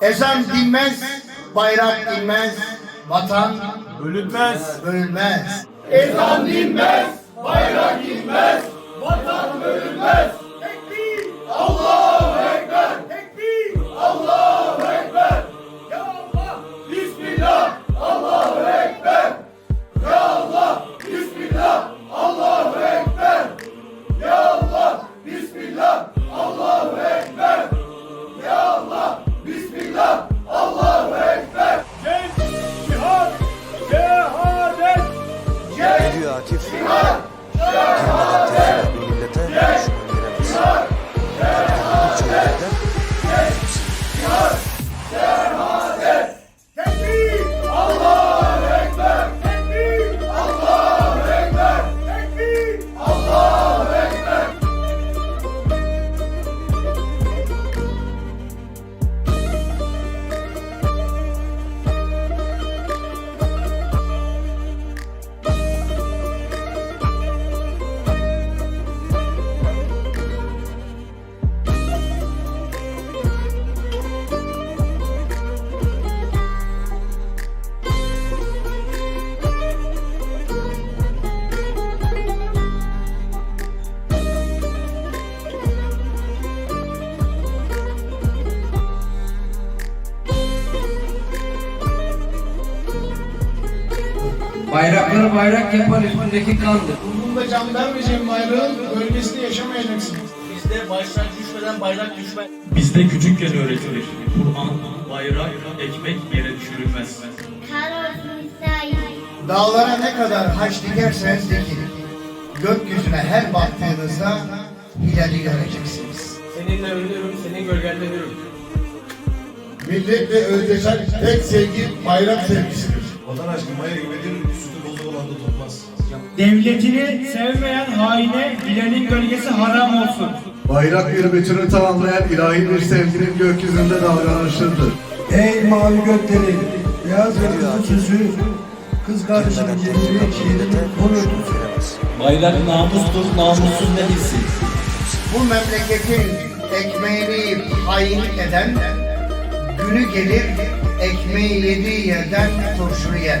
Ezan dinmez, bayrak inmez, vatan Bölünmez. bölünmez. Ezan dinmez, bayrak inmez, vatan bölünmez. Bayrakları bayrak yapan üstündeki kandır. Bunda can vermeyeceğim bayrağın bölgesinde yaşamayacaksınız. Bizde başlar düşmeden bayrak düşmez. Bizde küçükken öğretilir. Kur'an, bayrak, ekmek yere düşürülmez. Dağlara ne kadar haç dikerseniz dikin. Gökyüzüne her baktığınızda hilali göreceksiniz. Seninle ölürüm, senin gölgende yürürüm. Milletle özdeşen tek sevgi bayrak sevgisidir. Vatan aşkı maya gibidir, Devletini sevmeyen haine Bilal'in gölgesi haram olsun. Bayrak bir bütünü tamamlayan ilahi bir sevginin gökyüzünde davranışıdır. Ey mavi gökleri, beyaz ve kızıl sözü, kız konu düşman giremez. Bayrak namustur, namussuz ne bilsin. Bu memleketin ekmeğini hainlik eden, günü gelir ekmeği yediği yerden turşunu yer.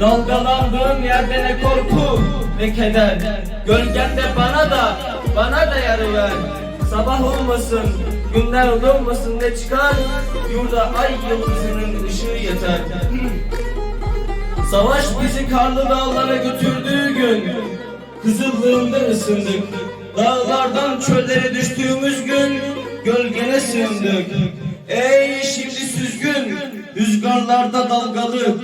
Dalgalandığım yerde ne korku ne keder. Gölgende bana da bana da yarı ver. Sabah olmasın günler olmasın ne çıkar? Yurda ay yıldızının ışığı yeter. Savaş bizi karlı dağlara götürdüğü gün Kızıllığında ısındık. Dağlardan çöllere düştüğümüz gün Gölgene sığındık. Ey şimdi süzgün Rüzgarlarda dalgalı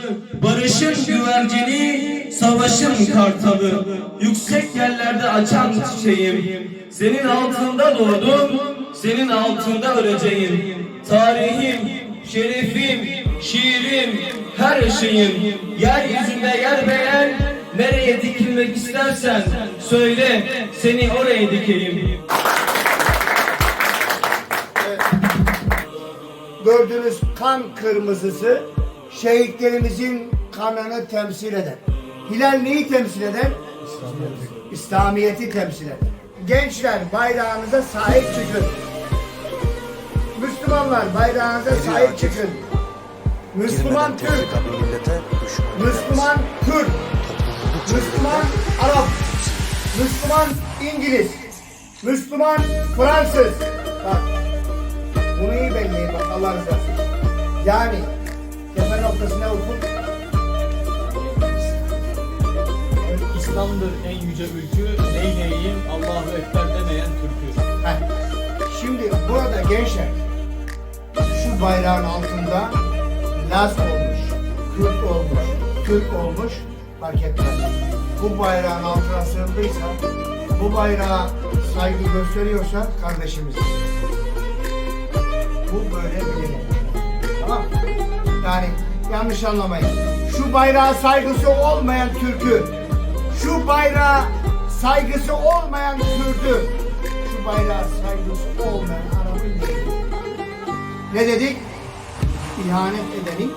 Barışın güvercini Savaşın kartalı. Yüksek yerlerde açan çiçeğim Senin altında doğdum Senin altında öleceğim. Tarihim, şerefim, şiirim, her şeyim. Yeryüzünde yer beğen Nereye dikilmek istersen Söyle seni oraya dikeyim Gördüğünüz kan kırmızısı şehitlerimizin kanını temsil eder. Hilal neyi temsil eder? İslamiyet'i temsil eder. Gençler bayrağınıza sahip çıkın. Müslümanlar bayrağınıza sahip çıkın. Müslüman Türk. Müslüman Kürt, Müslüman Arap, Müslüman İngiliz, Müslüman Fransız. Bak, bunu iyi belleyin bak Allah razı olsun. Yani tepe noktası ne ufuk? İslam'dır en yüce ülkü, neyleyeyim Allahu Ekber demeyen Türk'ü. Heh. Şimdi burada gençler şu bayrağın altında Laz olmuş, Kürt olmuş, Türk olmuş fark etmez. Bu bayrağın altına sığındıysa, bu bayrağa saygı gösteriyorsa kardeşimiz. Bu böyle bilinir. Tamam mı? Yani yanlış anlamayın. Şu bayrağa saygısı olmayan Türk'ü, şu bayrağa saygısı olmayan Kürt'ü, şu bayrağa saygısı olmayan Arap'ı değil. Ne dedik? İhanet edenin,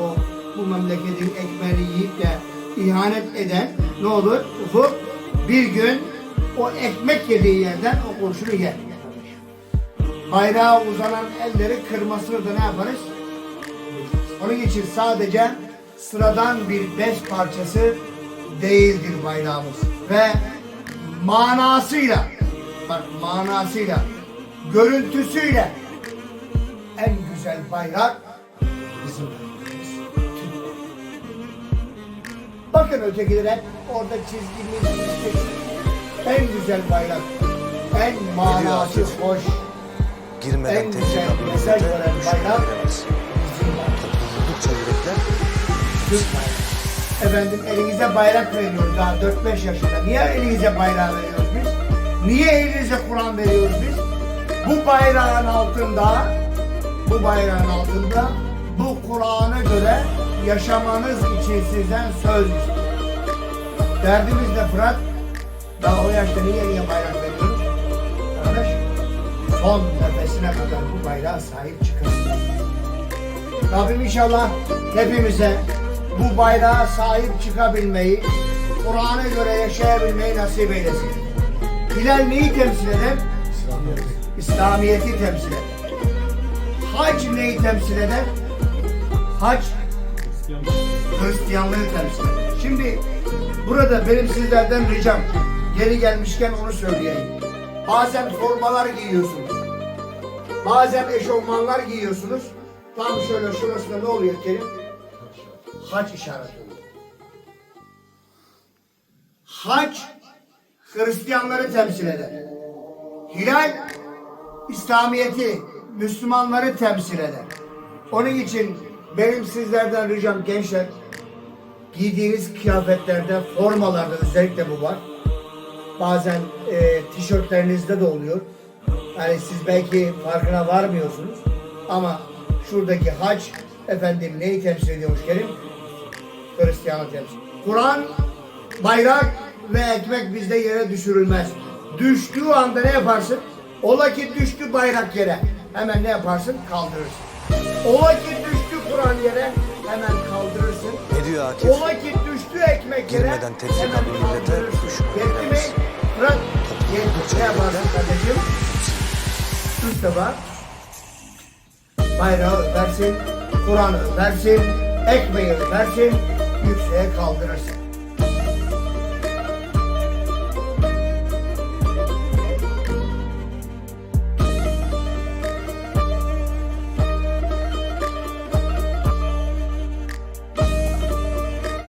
o bu memleketin ekmeğini yiyip de ihanet eden ne olur? Ufuk bir gün o ekmek yediği yerden o kurşunu yer. Bayrağa uzanan elleri kırmasını da ne yaparız? Onun için sadece sıradan bir bez parçası değildir bayrağımız. Ve manasıyla, bak manasıyla, görüntüsüyle en güzel bayrak bizim bayrağımız. Bakın ötekilere orada çizgimiz en güzel bayrak, en manası hoş, Girmeden tefrika mesaj veren bizim bayrak. Vurdukça yürekler Türk bayrağı. Efendim elinize bayrak veriyoruz daha 4-5 yaşında. Niye elinize bayrağı veriyoruz biz? Niye elinize Kur'an veriyoruz biz? Bu bayrağın altında, bu bayrağın altında bu Kur'an'a göre yaşamanız için sizden söz istiyor. Derdimiz ne Fırat? Daha o yaşta niye niye bayrak veriyoruz? Son nefesine kadar bu bayrağa sahip çıkın. Rabbim inşallah hepimize bu bayrağa sahip çıkabilmeyi, Kur'an'a göre yaşayabilmeyi nasip eylesin. Hilal neyi temsil eder? İslamiyet'i temsil eder. Hac neyi temsil eder? Hac Hristiyanlığı temsil eder. Şimdi burada benim sizlerden ricam, geri gelmişken onu söyleyeyim. Bazen formalar giyiyorsunuz. Bazen eşofmanlar giyiyorsunuz. Tam şöyle şurasında ne oluyor Kerim? Hac işareti oluyor. Hac Hristiyanları temsil eder. Hilal İslamiyeti, Müslümanları temsil eder. Onun için benim sizlerden ricam gençler giydiğiniz kıyafetlerde, formalarda özellikle bu var. Bazen e, tişörtlerinizde de oluyor. Yani siz belki farkına varmıyorsunuz. Ama şuradaki hac efendim neyi temsil ediyormuş Kerim? Hristiyanı temsil. Kur'an, bayrak ve ekmek bizde yere düşürülmez. Düştüğü anda ne yaparsın? Ola ki düştü bayrak yere. Hemen ne yaparsın? Kaldırırsın. Ola ki düştü Kur'an yere. Hemen kaldırırsın. Ne diyor Akif? Ola ki düştü. Girmeden hemen bu millete düşman edemez. Bırak. Yetti. Ne yaparsın kardeşim? Üç defa bayrağı öpersin, Kur'an'ı öpersin, ekmeği öpersin, yükseğe kaldırırsın.